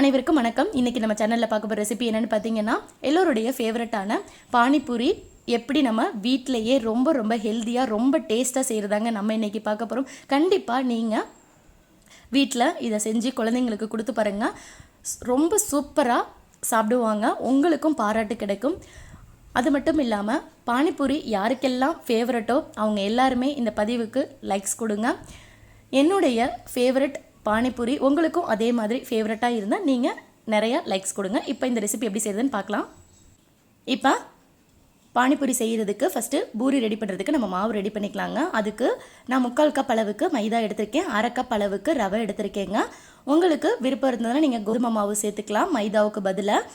அனைவருக்கும் வணக்கம். இன்றைக்கி நம்ம சேனலில் பார்க்க போகிற ரெசிபி என்னென்னு பார்த்தீங்கன்னா எல்லோருடைய ஃபேவரட்டான பானிபூரி எப்படி நம்ம வீட்டிலையே ரொம்ப ரொம்ப ஹெல்த்தியாக ரொம்ப டேஸ்ட்டாக செய்கிறதாங்க நம்ம இன்றைக்கி பார்க்க போகிறோம் கண்டிப்பாக நீங்கள் வீட்டில் இதை செஞ்சு குழந்தைங்களுக்கு கொடுத்து பாருங்கள் ரொம்ப சூப்பராக சாப்பிடுவாங்க. உங்களுக்கும் பாராட்டு கிடைக்கும். அது மட்டும் இல்லாமல் பானிபூரி யாருக்கெல்லாம் ஃபேவரட்டோ அவங்க எல்லாருமே இந்த பதிவுக்கு லைக்ஸ் கொடுங்க. என்னுடைய ஃபேவரட் பானிபூரி உங்களுக்கும் அதே மாதிரி ஃபேவரட்டாக இருந்தால் நீங்கள் நிறையா லைக்ஸ் கொடுங்க. இப்போ இந்த ரெசிபி எப்படி செய்யுதுன்னு பார்க்கலாம். இப்போ பானிபூரி செய்கிறதுக்கு ஃபஸ்ட்டு பூரி ரெடி பண்ணுறதுக்கு நம்ம மாவு ரெடி பண்ணிக்கலாங்க. அதுக்கு நான் முக்கால் கப் அளவுக்கு மைதா எடுத்திருக்கேன். அரை கப் அளவுக்கு ரவை எடுத்திருக்கேங்க. உங்களுக்கு விருப்பம் இருந்ததுன்னா நீங்கள் கோதுமை மாவு சேர்த்துக்கலாம். மைதாவுக்கு பதிலாக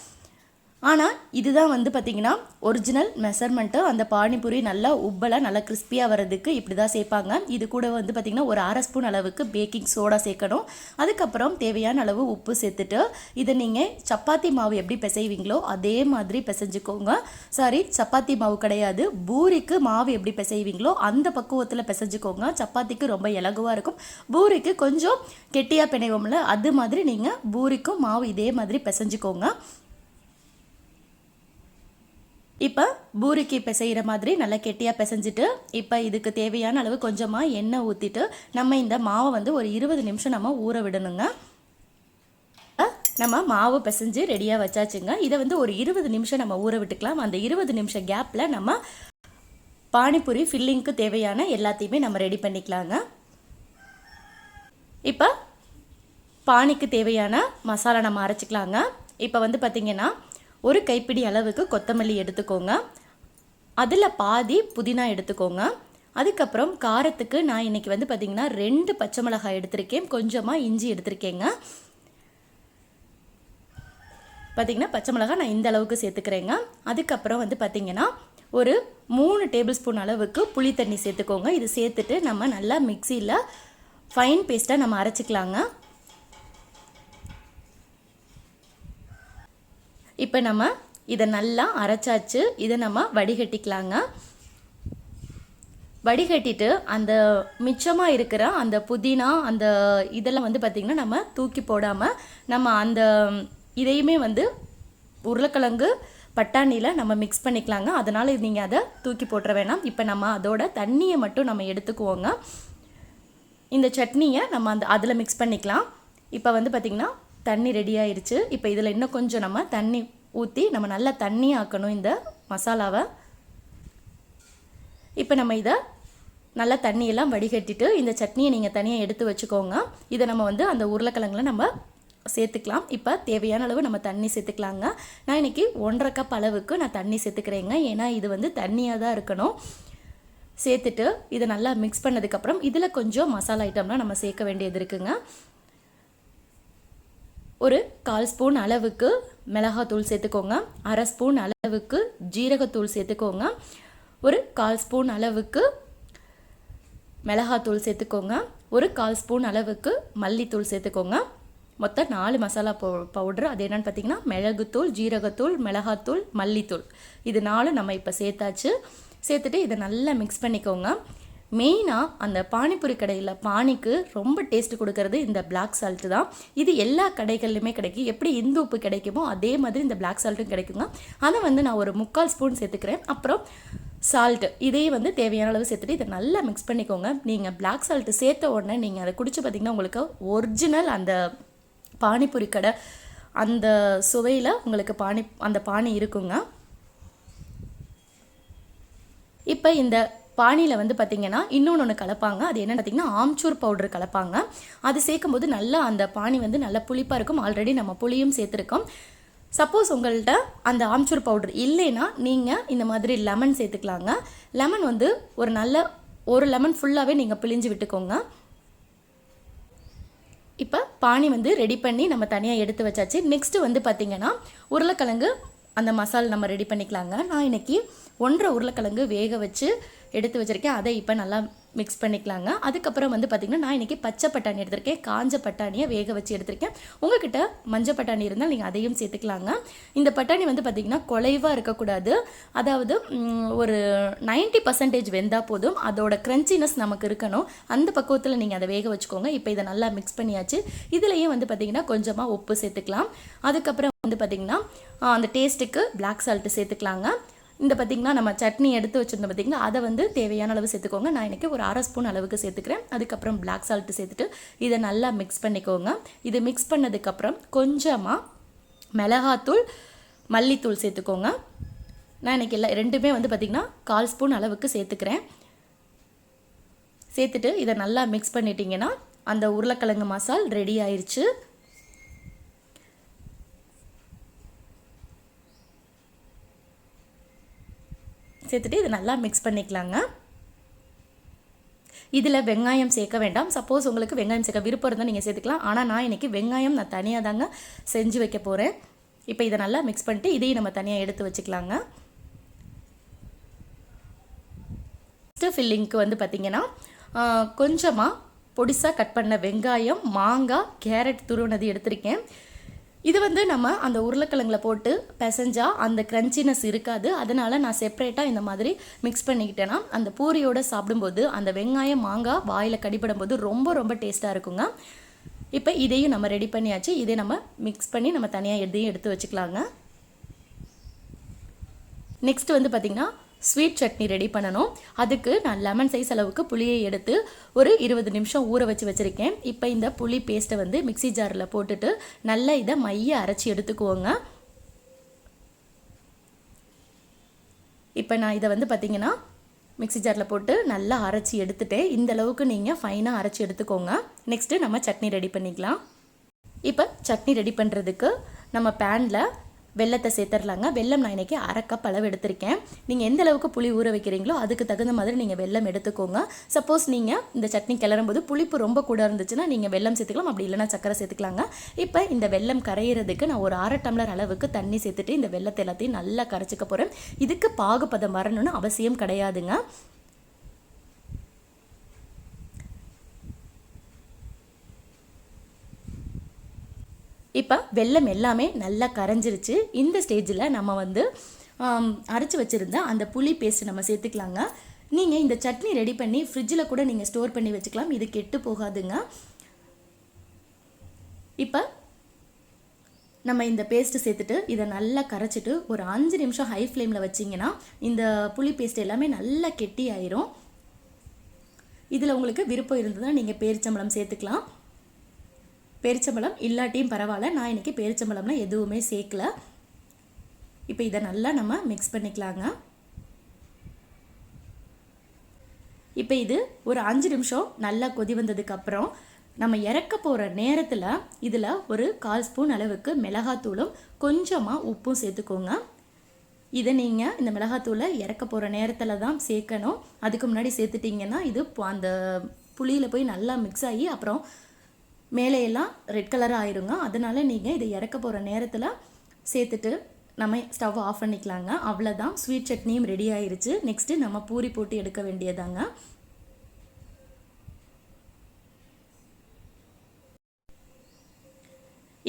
ஆனால் இதுதான் வந்து பார்த்திங்கன்னா ஒரிஜினல் மெஷர்மெண்ட்டு அந்த பானிபூரி நல்லா உப்பலாக நல்லா கிறிஸ்பியாக வர்றதுக்கு இப்படி தான் சேர்ப்பாங்க. இது கூட வந்து பார்த்திங்கன்னா ஒரு அரை ஸ்பூன் அளவுக்கு பேக்கிங் சோடா சேர்க்கணும். அதுக்கப்புறம் தேவையான அளவு உப்பு சேர்த்துட்டு இதை நீங்கள் சப்பாத்தி மாவு எப்படி பிசைவீங்களோ அதே மாதிரி பிசைஞ்சுக்கோங்க. சாரி சப்பாத்தி மாவு கிடையாது. பூரிக்கு மாவு எப்படி பிசைவீங்களோ அந்த பக்குவத்தில் பிசைஞ்சுக்கோங்க. சப்பாத்திக்கு ரொம்ப இலகுவாக இருக்கும். பூரிக்கு கொஞ்சம் கெட்டியாக பிணைவோம்ல அது மாதிரி நீங்கள் பூரிக்கும் மாவு இதே மாதிரி பிசைஞ்சுக்கோங்க. இப்போ பூரிக்கு பிசைகிற மாதிரி நல்லா கெட்டியாக பிசைஞ்சிட்டு இப்போ இதுக்கு தேவையான அளவு கொஞ்சமாக எண்ணெய் ஊற்றிட்டு நம்ம இந்த மாவை வந்து ஒரு இருபது நிமிஷம் நம்ம ஊற விடணுங்க. நம்ம மாவு பிசைஞ்சு ரெடியாக வச்சாச்சுங்க. இதை வந்து ஒரு இருபது நிமிஷம் நம்ம ஊற விட்டுக்கலாம். அந்த இருபது நிமிஷம் கேப்பில் நம்ம பானிபூரி ஃபில்லிங்க்கு தேவையான எல்லாத்தையுமே நம்ம ரெடி பண்ணிக்கலாங்க. இப்போ பானிக்கு தேவையான மசாலா நம்ம அரைச்சிக்கலாங்க. இப்போ வந்து பார்த்திங்கன்னா ஒரு கைப்பிடி அளவுக்கு கொத்தமல்லி எடுத்துக்கோங்க. அதில் பாதி புதினா எடுத்துக்கோங்க. அதுக்கப்புறம் காரத்துக்கு நான் இன்னைக்கு வந்து பார்த்திங்கன்னா ரெண்டு பச்சை மிளகாய் எடுத்திருக்கேன். கொஞ்சமாக இஞ்சி எடுத்திருக்கேங்க. பார்த்திங்கன்னா பச்சை மிளகாய் நான் இந்த அளவுக்கு சேர்த்துக்கிறேங்க. அதுக்கப்புறம் வந்து பார்த்திங்கன்னா ஒரு மூணு டேபிள் ஸ்பூன் அளவுக்கு புளி தண்ணி சேர்த்துக்கோங்க. இது சேர்த்துட்டு நம்ம நல்லா மிக்சியில் ஃபைன் பேஸ்ட்டாக நம்ம அரைச்சிக்கலாங்க. இப்போ நம்ம இதை நல்லா அரைச்சாச்சு. இதை நம்ம வடிகட்டிக்கலாங்க. வடிகட்டிட்டு அந்த மிச்சமாக இருக்கிற அந்த புதினா அந்த இதெல்லாம் வந்து பார்த்திங்கன்னா நம்ம தூக்கி போடாமல் நம்ம அந்த இதையுமே வந்து உருளைக்கிழங்கு பட்டாணியில் நம்ம மிக்ஸ் பண்ணிக்கலாங்க. அதனால் நீங்கள் அதை தூக்கி போட்டுற வேணாம். இப்போ நம்ம அதோட தண்ணியை மட்டும் நம்ம எடுத்துக்குவோங்க. இந்த சட்னியை நம்ம அந்த அதில் மிக்ஸ் பண்ணிக்கலாம். இப்போ வந்து பார்த்திங்கன்னா தண்ணி ரெடி ஆயிடுச்சு இப்போ இதில் இன்னும் கொஞ்சம் நம்ம தண்ணி ஊற்றி நம்ம நல்லா தண்ணி ஆக்கணும் இந்த மசாலாவை. இப்போ நம்ம இதை நல்லா தண்ணியெல்லாம் வடிகட்டிட்டு இந்த சட்னியை நீங்கள் தனியாக எடுத்து வச்சுக்கோங்க. இதை நம்ம வந்து அந்த உருளைக்கிழங்குல நம்ம சேர்த்துக்கலாம். இப்போ தேவையான அளவு நம்ம தண்ணி சேர்த்துக்கலாங்க. நான் இன்னைக்கு ஒன்றரை கப் அளவுக்கு நான் தண்ணி சேர்த்துக்கிறேங்க. ஏன்னா இது வந்து தண்ணியாக தான் இருக்கணும். சேர்த்துட்டு இதை நல்லா மிக்ஸ் பண்ணதுக்கப்புறம் இதில் கொஞ்சம் மசாலா ஐட்டம்லாம் நம்ம சேர்க்க வேண்டியது இருக்குங்க. ஒரு கால் ஸ்பூன் அளவுக்கு மிளகாத்தூள் சேர்த்துக்கோங்க. அரை ஸ்பூன் அளவுக்கு ஜீரகத்தூள் சேர்த்துக்கோங்க. ஒரு கால் ஸ்பூன் அளவுக்கு மிளகாத்தூள் சேர்த்துக்கோங்க. ஒரு கால் ஸ்பூன் அளவுக்கு மல்லித்தூள் சேர்த்துக்கோங்க. மொத்தம் நாலு மசாலா பவு பவுட்ரு. அது என்னென்னு பார்த்தீங்கன்னா மிளகுத்தூள் ஜீரகத்தூள் மிளகாத்தூள் மல்லித்தூள். இது நாலும் நம்ம இப்போ சேர்த்தாச்சு. சேர்த்துட்டு இதை நல்லா மிக்ஸ் பண்ணிக்கோங்க. மெயினாக அந்த பானிபூரி கடையில் பானிக்கு ரொம்ப டேஸ்ட் கொடுக்கறது இந்த பிளாக் சால்ட்டு தான். இது எல்லா கடைகள்லையுமே கிடைக்கும் எப்படி இந்து உப்பு கிடைக்குமோ அதே மாதிரி இந்த பிளாக் சால்ட்டும் கிடைக்குங்க. அதை வந்து நான் ஒரு முக்கால் ஸ்பூன் சேர்த்துக்கிறேன். அப்புறம் சால்ட்டு இதே வந்து தேவையான அளவு சேர்த்துட்டு இதை நல்லா மிக்ஸ் பண்ணிக்கோங்க. நீங்கள் பிளாக் சால்ட்டு சேர்த்த உடனே நீங்கள் அதை குடிச்சு பார்த்தீங்கன்னா உங்களுக்கு ஒரிஜினல் அந்த பானிபூரி கடை அந்த சுவையில் உங்களுக்கு பானி அந்த பானி இருக்குங்க. இப்போ இந்த பானியில் வந்து பார்த்திங்கன்னா இன்னொன்று ஒன்று கலப்பாங்க. அது என்னென்னு பார்த்தீங்கன்னா ஆம்ச்சூர் பவுடர் கலப்பாங்க. அது சேர்க்கும்போது நல்லா அந்த பானி வந்து நல்லா புளிப்பாக இருக்கும். ஆல்ரெடி நம்ம புளியும் சேர்த்துருக்கோம். சப்போஸ் உங்கள்கிட்ட அந்த ஆம்ச்சூர் பவுடர் இல்லைன்னா நீங்கள் இந்த மாதிரி லெமன் சேர்த்துக்கலாங்க. லெமன் வந்து ஒரு நல்ல ஒரு லெமன் ஃபுல்லாகவே நீங்கள் பிழிஞ்சு விட்டுக்கோங்க. இப்போ பானி வந்து ரெடி பண்ணி நம்ம தனியாக எடுத்து வச்சாச்சு. நெக்ஸ்ட்டு வந்து பார்த்திங்கன்னா உருளைக்கிழங்கு அந்த மசால் நம்ம ரெடி பண்ணிக்கலாங்க. நான் இன்னைக்கு ஒன்றரை உருளைக்கிழங்கு வேக வச்சு எடுத்து வச்சுருக்கேன். அதை இப்போ நல்லா மிக்ஸ் பண்ணிக்கலாங்க. அதுக்கப்புறம் வந்து பார்த்திங்கன்னா நான் இன்றைக்கி பச்சை பட்டாணி எடுத்திருக்கேன். காஞ்ச பட்டாணியை வேக வச்சு எடுத்திருக்கேன். உங்ககிட்ட மஞ்சள் பட்டாணி இருந்தால் நீங்கள் அதையும் சேர்த்துக்கலாங்க. இந்த பட்டாணி வந்து பார்த்திங்கன்னா குலைவாக இருக்கக்கூடாது. அதாவது ஒரு 90% பர்சன்டேஜ் வெந்தால் போதும். அதோட க்ரன்ச்சினஸ் நமக்கு இருக்கணும். அந்த பக்குவத்தில் நீங்கள் அதை வேக வச்சுக்கோங்க. இப்போ இதை நல்லா மிக்ஸ் பண்ணியாச்சு. இதுலேயும் வந்து பார்த்திங்கன்னா கொஞ்சமாக உப்பு சேர்த்துக்கலாம். அதுக்கப்புறம் வந்து பார்த்திங்கன்னா அந்த டேஸ்ட்டுக்கு பிளாக் சால்ட்டு சேர்த்துக்கலாங்க. இந்த பார்த்திங்கன்னா நம்ம சட்னி எடுத்து வச்சுருந்தோம் பார்த்திங்கன்னா அதை வந்து தேவையான அளவு சேர்த்துக்கோங்க. நான் எனக்கு ஒரு அரை ஸ்பூன் அளவுக்கு சேர்த்துக்கிறேன். அதுக்கப்புறம் பிளாக் சால்ட்டு சேர்த்துட்டு இதை நல்லா மிக்ஸ் பண்ணிக்கோங்க. இது மிக்ஸ் பண்ணதுக்கப்புறம் கொஞ்சமாக மிளகாத்தூள் மல்லித்தூள் சேர்த்துக்கோங்க. நான் எனக்கு இல்லை ரெண்டுமே வந்து பார்த்திங்கன்னா கால் ஸ்பூன் அளவுக்கு சேர்த்துக்கிறேன். சேர்த்துட்டு இதை நல்லா மிக்ஸ் பண்ணிட்டீங்கன்னா அந்த உருளைக்கிழங்கு மசால் ரெடி ஆயிடுச்சு சேர்த்துட்டு இதை நல்லா மிக்ஸ் பண்ணிக்கலாங்க. இதில் வெங்காயம் சேர்க்க வேண்டாம். சப்போஸ் உங்களுக்கு வெங்காயம் சேர்க்க விருப்பம் இருந்தால் நீங்கள் சேர்த்துக்கலாம். ஆனால் நான் இன்றைக்கி வெங்காயம் நான் தனியாக தாங்க செஞ்சு வைக்க போகிறேன் இப்போ இதை நல்லா மிக்ஸ் பண்ணிட்டு இதையும் நம்ம தனியாக எடுத்து வச்சுக்கலாங்க. ஃபஸ்ட்டு ஃபில்லிங்க்கு வந்து பார்த்திங்கன்னா கொஞ்சமாக பொடிசாக கட் பண்ண வெங்காயம் மாங்காய் கேரட் துருவனது எடுத்திருக்கேன். இது வந்து நம்ம அந்த உருளைக்கிழங்குல போட்டு பிசைஞ்சால் அந்த க்ரன்ச்சினஸ் இருக்காது. அதனால நான் செப்பரேட்டாக இந்த மாதிரி மிக்ஸ் பண்ணிக்கிட்டேன்னா அந்த பூரியோட சாப்பிடும்போது அந்த வெங்காயம் மாங்காய் வாயில் கடிபடும்போது ரொம்ப ரொம்ப டேஸ்ட்டாக இருக்குங்க. இப்போ இதையும் நம்ம ரெடி பண்ணியாச்சு. இதை நம்ம மிக்ஸ் பண்ணி நம்ம தனியாக எதையும் எடுத்து வச்சுக்கலாங்க. நெக்ஸ்ட் வந்து பார்த்திங்கன்னா ஸ்வீட் சட்னி ரெடி பண்ணணும். அதுக்கு நான் லெமன் சைஸ் அளவுக்கு புளியை எடுத்து ஒரு இருபது நிமிஷம் ஊற வச்சு வச்சுருக்கேன். இப்போ இந்த புளி பேஸ்ட்டை வந்து மிக்ஸி ஜாரில் போட்டுட்டு நல்லா இதை மைய அரைச்சி எடுத்துக்குவோங்க இப்போ நான் இதை வந்து பார்த்திங்கன்னா மிக்ஸி ஜாரில் போட்டு நல்லா அரைச்சி எடுத்துட்டேன். இந்த அளவுக்கு நீங்கள் ஃபைனாக அரைச்சி எடுத்துக்கோங்க. நெக்ஸ்ட்டு நம்ம சட்னி ரெடி பண்ணிக்கலாம். இப்போ சட்னி ரெடி பண்ணுறதுக்கு நம்ம பேனில் வெள்ளத்தை சேர்த்துடலாங்க. வெல்லம் நான் இன்றைக்கி அரை கப் அளவு எடுத்திருக்கேன். நீங்கள் எந்த அளவுக்கு புளி ஊற வைக்கிறீங்களோ அதுக்கு தகுந்த மாதிரி நீங்கள் வெல்லம் எடுத்துக்கோங்க. சப்போஸ் நீங்கள் இந்த சட்னி கிளறும் போது புளிப்பு ரொம்ப கூட இருந்துச்சுன்னா நீங்கள் வெல்லம் சேர்த்துக்கலாம். அப்படி இல்லைனா சக்கரை சேர்த்துக்கலாங்க. இப்போ இந்த வெல்லம் கரையிறதுக்கு நான் ஒரு அரை டம்ளர் அளவுக்கு தண்ணி சேர்த்துட்டு இந்த வெள்ளத்தை எல்லாத்தையும் நல்லா கரைச்சிக்க போகிறேன் இதுக்கு பாகுபதம் வரணும்னு அவசியம் கிடையாதுங்க. இப்போ வெல்லம் எல்லாமே நல்லா கரைஞ்சிருச்சு. இந்த ஸ்டேஜில் நம்ம வந்து அரைச்சி அரைச்சு வச்சுருந்த அந்த புளி பேஸ்ட் நம்ம சேர்த்துக்கலாங்க. நீங்கள் இந்த சட்னி ரெடி பண்ணி ஃப்ரிட்ஜில் கூட நீங்கள் ஸ்டோர் பண்ணி வச்சுக்கலாம். இது கெட்டு போகாதுங்க. இப்போ நம்ம இந்த பேஸ்ட்டு சேர்த்துட்டு இதை நல்லா கரைச்சிட்டு ஒரு அஞ்சு நிமிஷம் ஹை ஃப்ளேமில் வச்சிங்கன்னா இந்த புளி பேஸ்ட் எல்லாமே நல்லா கெட்டி ஆயிரும் இதில் உங்களுக்கு விருப்பம் இருந்ததுன்னா நீங்கள் பேரிச்சம்பளம் சேர்த்துக்கலாம். பேரிச்சம்பழம் இல்லாட்டியும் பரவாயில்ல. நான் இன்றைக்கி பேரிச்சம்பழம்னா எதுவுமே சேர்க்கல. இப்போ இதை நல்லா நம்ம மிக்ஸ் பண்ணிக்கலாங்க. இப்போ இது ஒரு அஞ்சு நிமிஷம் நல்லா கொதி வந்ததுக்கப்புறம் நம்ம இறக்க போகிற நேரத்தில் இதில் ஒரு கால் ஸ்பூன் அளவுக்கு மிளகாத்தூளும் கொஞ்சமாக உப்பும் சேர்த்துக்கோங்க. இதை நீங்கள் இந்த மிளகாத்தூளை இறக்க போகிற நேரத்தில் தான் சேர்க்கணும். அதுக்கு முன்னாடி சேர்த்துட்டிங்கன்னா இது அந்த புளியில் போய் நல்லா மிக்ஸ் ஆகி அப்புறம் மேலே எல்லாம் ரெட் கலராக ஆயிருங்க அதனால நீங்கள் இதை இறக்க போகிற நேரத்தில் சேர்த்துட்டு நம்ம ஸ்டவ் ஆஃப் பண்ணிக்கலாங்க. அவ்வளோதான் ஸ்வீட் சட்னியும் ரெடி ஆயிருச்சு. நெக்ஸ்ட்டு நம்ம பூரி போட்டு எடுக்க வேண்டியதாங்க.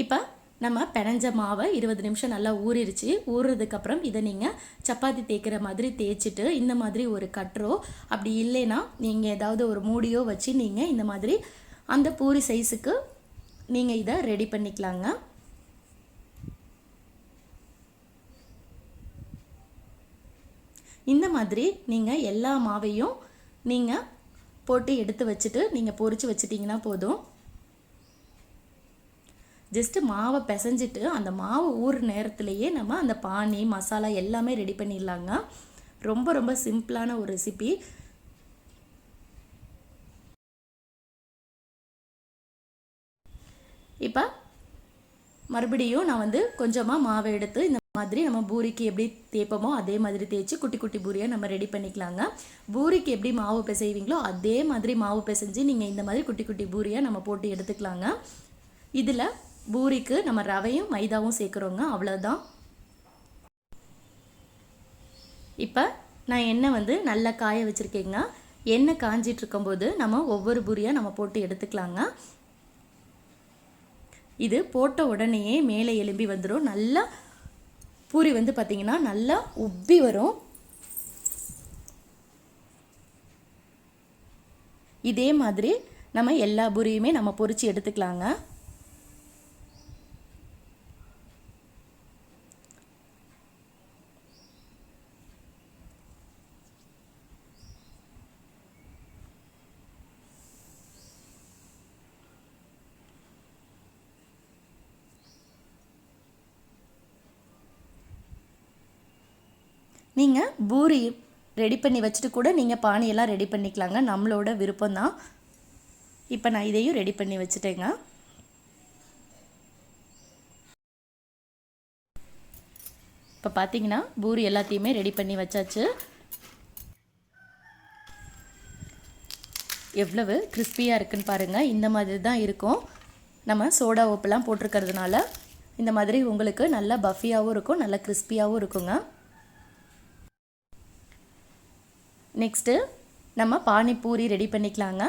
இப்போ நம்ம பெனஞ்ச மாவை இருபது நிமிஷம் நல்லா ஊறிடுச்சு ஊறுறதுக்கப்புறம் இதை நீங்கள் சப்பாத்தி தேய்க்கிற மாதிரி தேய்ச்சிட்டு இந்த மாதிரி ஒரு கட்டரோ அப்படி இல்லைன்னா நீங்கள் ஏதாவது ஒரு மூடியோ வச்சு நீங்கள் இந்த மாதிரி அந்த பூரி சைஸுக்கு நீங்கள் இதை ரெடி பண்ணிக்கலாங்க. இந்த மாதிரி நீங்கள் எல்லா மாவையும் நீங்கள் போட்டு எடுத்து வச்சுட்டு நீங்கள் பொறிச்சு வச்சிட்டிங்கன்னா போதும். ஜஸ்ட்டு மாவை பிசைஞ்சிட்டு அந்த மாவு ஊறு நேரத்துலையே நம்ம அந்த பானி மசாலா எல்லாமே ரெடி பண்ணிடலாங்க. ரொம்ப ரொம்ப சிம்பிளான ஒரு ரெசிபி இப்போ மறுபடியும் நான் வந்து கொஞ்சமாக மாவை எடுத்து இந்த மாதிரி நம்ம பூரிக்கு எப்படி தேய்ப்போமோ அதே மாதிரி தேய்ச்சி குட்டி குட்டி பூரியாக நம்ம ரெடி பண்ணிக்கலாங்க. பூரிக்கு எப்படி மாவு பிசைவீங்களோ அதே மாதிரி மாவு பிசைஞ்சு நீங்கள் இந்த மாதிரி குட்டி குட்டி பூரியாக நம்ம போட்டு எடுத்துக்கலாங்க. இதில் பூரிக்கு நம்ம ரவையும் மைதாவும் சேர்க்குறோங்க. அவ்வளோதான் இப்போ நான் எண்ணெய் வந்து நல்லா காய வச்சுருக்கேங்க. எண்ணெய் காஞ்சிட்டு இருக்கும்போது நம்ம ஒவ்வொரு பூரியாக நம்ம போட்டு எடுத்துக்கலாங்க. இது போட்ட உடனேயே மேலே எலும்பி வந்துடும் நல்லா பூரி வந்து பார்த்திங்கன்னா நல்லா உப்பி வரும். இதே மாதிரி நம்ம எல்லா பூரியுமே நம்ம பொறிச்சு எடுத்துக்கலாங்க. நீங்கள் பூரி ரெடி பண்ணி வச்சுட்டு கூட நீங்கள் பானையெல்லாம் ரெடி பண்ணிக்கலாங்க. நம்மளோட விருப்பம்தான். இப்போ நான் இதையும் ரெடி பண்ணி வச்சுட்டேங்க. இப்போ பார்த்தீங்கன்னா பூரி எல்லாத்தையுமே ரெடி பண்ணி வச்சாச்சு. எவ்வளவு கிறிஸ்பியாக இருக்குன்னு பாருங்கள் இந்த மாதிரி தான் இருக்கும். நம்ம சோடா உப்புலாம் போட்டிருக்கிறதுனால இந்த மாதிரி உங்களுக்கு நல்லா பஃபியாகவும் இருக்கும் நல்லா கிறிஸ்பியாகவும் இருக்குங்க. நெக்ஸ்ட்டு நம்ம பானிபூரி ரெடி பண்ணிக்கலாங்க.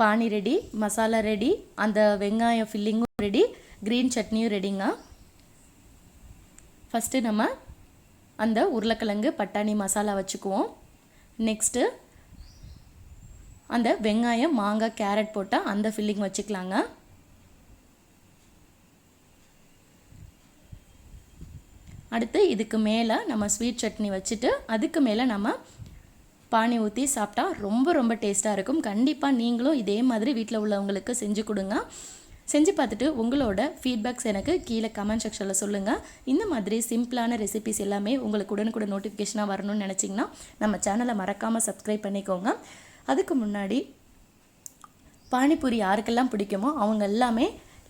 பானி ரெடி மசாலா ரெடி அந்த வெங்காயம் ஃபில்லிங்கும் ரெடி க்ரீன் சட்னியும் ரெடிங்க ஃபஸ்ட்டு நம்ம அந்த உருளைக்கிழங்கு பட்டாணி மசாலா வச்சுக்குவோம். நெக்ஸ்ட்டு அந்த வெங்காயம் மாங்காய் கேரட் போட்டால் அந்த ஃபில்லிங் வச்சுக்கலாங்க. அடுத்து இதுக்கு மேலே நம்ம ஸ்வீட் சட்னி வச்சுட்டு அதுக்கு மேலே நம்ம பானி ஊற்றி சாப்பிட்டா ரொம்ப ரொம்ப டேஸ்ட்டாக இருக்கும். கண்டிப்பாக நீங்களும் இதே மாதிரி வீட்டில் உள்ளவங்களுக்கு செஞ்சு கொடுங்க. செஞ்சு பார்த்துட்டு உங்களோட ஃபீட்பேக்ஸ் எனக்கு கீழே கமெண்ட் செக்ஷனில் சொல்லுங்கள் இந்த மாதிரி சிம்பிளான ரெசிபிஸ் எல்லாமே உங்களுக்கு உடனுக்குடன் நோட்டிஃபிகேஷனாக வரணும்னு நினச்சிங்கன்னா நம்ம சேனலை மறக்காமல் சப்ஸ்கிரைப் பண்ணிக்கோங்க. அதுக்கு முன்னாடி பானிபூரி யாருக்கெல்லாம் பிடிக்குமோ அவங்க எல்லாமே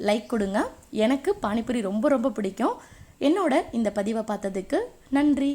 லைக் கொடுங்க. எனக்கு பானிபூரி ரொம்ப ரொம்ப பிடிக்கும். என்னோட இந்த பதிவை பார்த்ததுக்கு நன்றி.